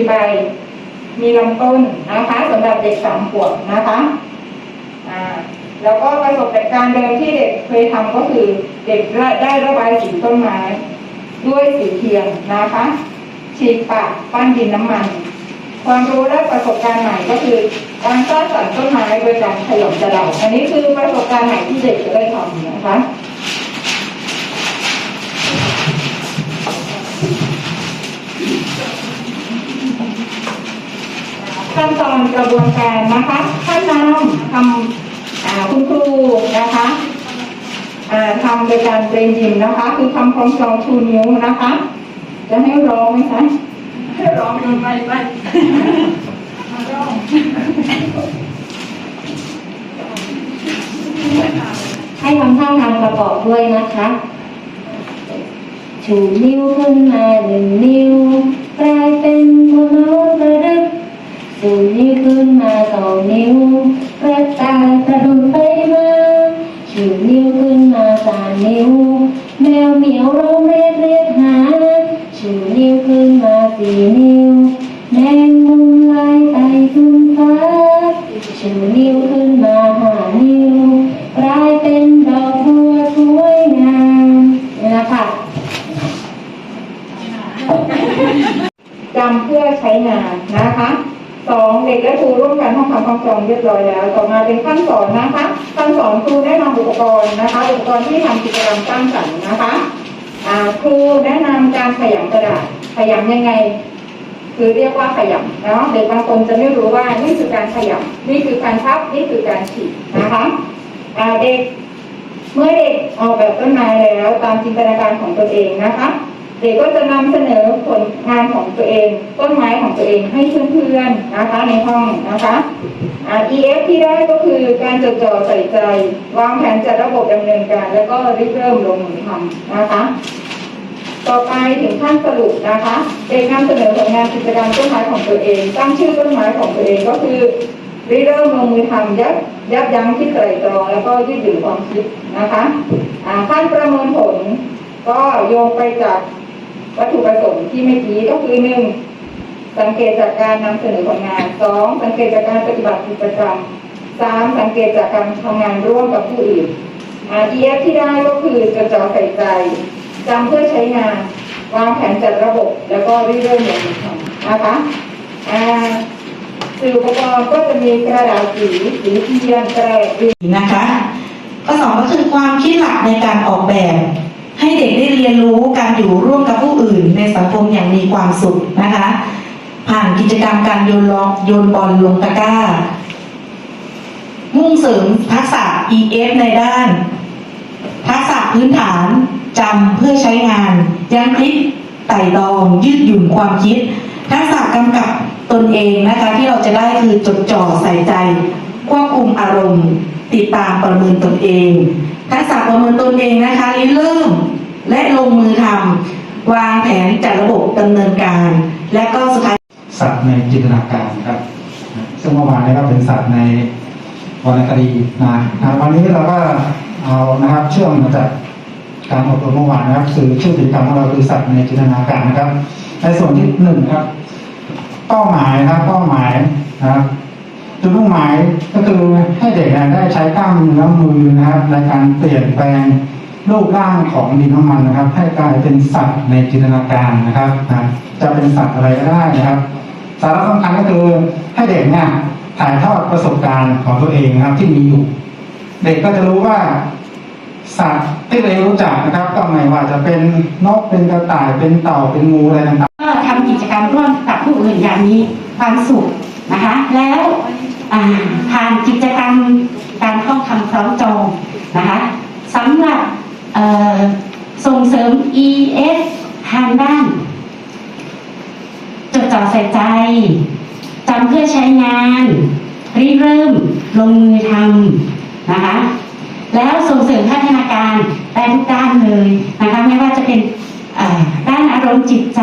มีใบ มีลำต้นนะคะสำหรับเด็กสามขวบนะคะอ่าแล้วก็ประสบการณ์เดิมที่เด็กเคยทำก็คือเด็กได้ระบายสีต้นไม้ ด้วยสีเทียนนะคะฉีกปากปั้นดินน้ำมัน ความรู้และประสบการณ์ใหม่ก็คือ การสร้างสรรค์ต้นไม้โดยการขยำกระดาษอันนี้คือประสบการณ์ใหม่ที่เด็กจะได้ทำนะคะ ขั้นตอนกระบวนการนะคะขั้นนำทำอ่าคุณครูนะคะอ่าทำโดยการเบรนยิมนะคะ คือทำพร้อมจองชูนิ้วนะคะ จะให้ร้องไหมคะให้ร้องยังไงไปมาร้องให้ทำท่าทางประกอบด้วยนะคะชูนิ้วขึ้นมาหนึ่งนิ้วกลายเป็นโมโน มาสี่นิ้วแมงมุมลายไต่ขึ้นฟ้าชูนิ้วขึ้นมาหานิ้วกลายเป็นดอกบัวสวยงามนี่แหละค่ะจำเพื่อใช้งานนะคะสองเด็กและครูร่วมกันห้องทำความจองเรียบร้อยแล้ว ต่อมาเป็นขั้นสอนนะคะขั้นสอนครูแนะนำอุปกรณ์นะคะ อุปกรณ์ที่ทำกิจกรรมสร้างสรรค์นะคะ ครูแนะนำการขยำกระดาษขยำยังไง คือเรียกว่าขยำเนาะเด็กบางคนจะไม่รู้ว่านี่คือการขยำนี่คือการพับนี่คือการฉีกนะคะเด็กเมื่อเด็กออกแบบต้นไม้แล้วตามจินตนาการของตนเองนะคะ เด็กก็จะนำเสนอผลงานของตัวเอง ต้นไม้ของตัวเองให้เพื่อนๆนะคะในห้องนะคะอ่า EF ที่ได้ก็คือการจดจ่อใส่ใจ วางแผนจัดระบบดำเนินการ แล้วก็ริเริ่มลงมือทำนะคะ ต่อไปถึงขั้นสรุปนะคะเด็กนำเสนอผลงานกิจกรรมต้นไม้ของตัวเอง ตั้งชื่อต้นไม้ของตัวเองก็คือริเริ่มลงมือทำยับยับยั้งที่ไตรตรอง แล้วก็ยืดหยุ่นความคิดนะคะขั้นประเมินผลก็โยงไปจากวัตถุประสงค์ที่เมื่อกี้ก็คือหนึ่งสังเกตจากการนำเสนอผลงานสองสังเกตจากการปฏิบัติกิจกรรมสามสังเกตจากการทำงานร่วมกับผู้อื่นอาเดียที่ได้ก็คือจดจ่อใส่ใจ จำเพื่อใช้งาน วางแผนจัดระบบ แล้วก็ริเริ่มลงมือทำนะคะอ่าสื่ออุปกรณ์ก็จะมีกระดาษสีสีเทียนกระดาษดินนะคะข้อสองก็คือความคิดหลักในการออกแบบ ให้เด็กได้เรียนรู้การอยู่ร่วมกับผู้อื่น ในสังคมอย่างมีความสุขนะคะ ผ่านกิจกรรมการโยนลองโยนบอลลงตะกร้า มุ่งเสริมทักษะ EF ในด้าน ทักษะพื้นฐาน จำเพื่อใช้งาน ยังคิดไต่ตองยืดหยุ่นความคิด ทักษะกำกับตนเองนะคะ ที่เราจะได้คือจดจ่อใส่ใจ ควบคุมอารมณ์ ติดตามประเมินตนเอง ทักษะประเมินตนเองนะคะริเริ่มและลงมือทำวางแผนจัดระบบดำเนินการ และก็สุดท้ายสัตว์ในจินตนาการครับ ซึ่งเมื่อวานนี้ก็เป็นสัตว์ในวรรณคดีนะนะวันนี้เราก็เอานะครับเชื่อมมาจาก การอบรมเมื่อวานนะครับสื่อชื่อกิจกรรมของเราคือสัตว์ในจินตนาการนะครับ ในส่วนที่หนึ่งครับ เป้าหมายนะครับเป้าหมายนะครับจุดมุ่งหมายก็คือให้เด็กนี่ยได้ใช้กล้ามเนื้อมือนะครับในการเปลี่ยนแปลงรูปร่างของดินน้ำมันนะครับ ให้กลายเป็นสัตว์ในจินตนาการนะครับนะจะเป็นสัตว์อะไรก็ได้นะครับ สาระสำคัญก็คือให้เด็กเนี่ยถ่ายทอดประสบการณ์ของตัวเองนะครับที่มีอยู่ เด็กก็จะรู้ว่า สัตว์ที่เองรู้จักนะครับ ก็ไม่ว่าจะเป็นนกเป็นกระต่ายเป็นเต่าเป็นงูอะไรต่างๆก็ทำกิจกรรมร่วมกับผู้อื่นอย่างมีความสุขนะคะ แล้วผ่านกิจกรรมการท่องคำคล้องจองนะคะสำหรับส่งเสริม ES ทางด้าน จดจ่อใส่ใจจำเพื่อใช้งานริเริ่มลงมือทำนะคะ แล้วส่งเสริมพัฒนาการไปทุกด้านเลยนะคะไม่ว่าจะเป็นด้านอารมณ์จิตใจ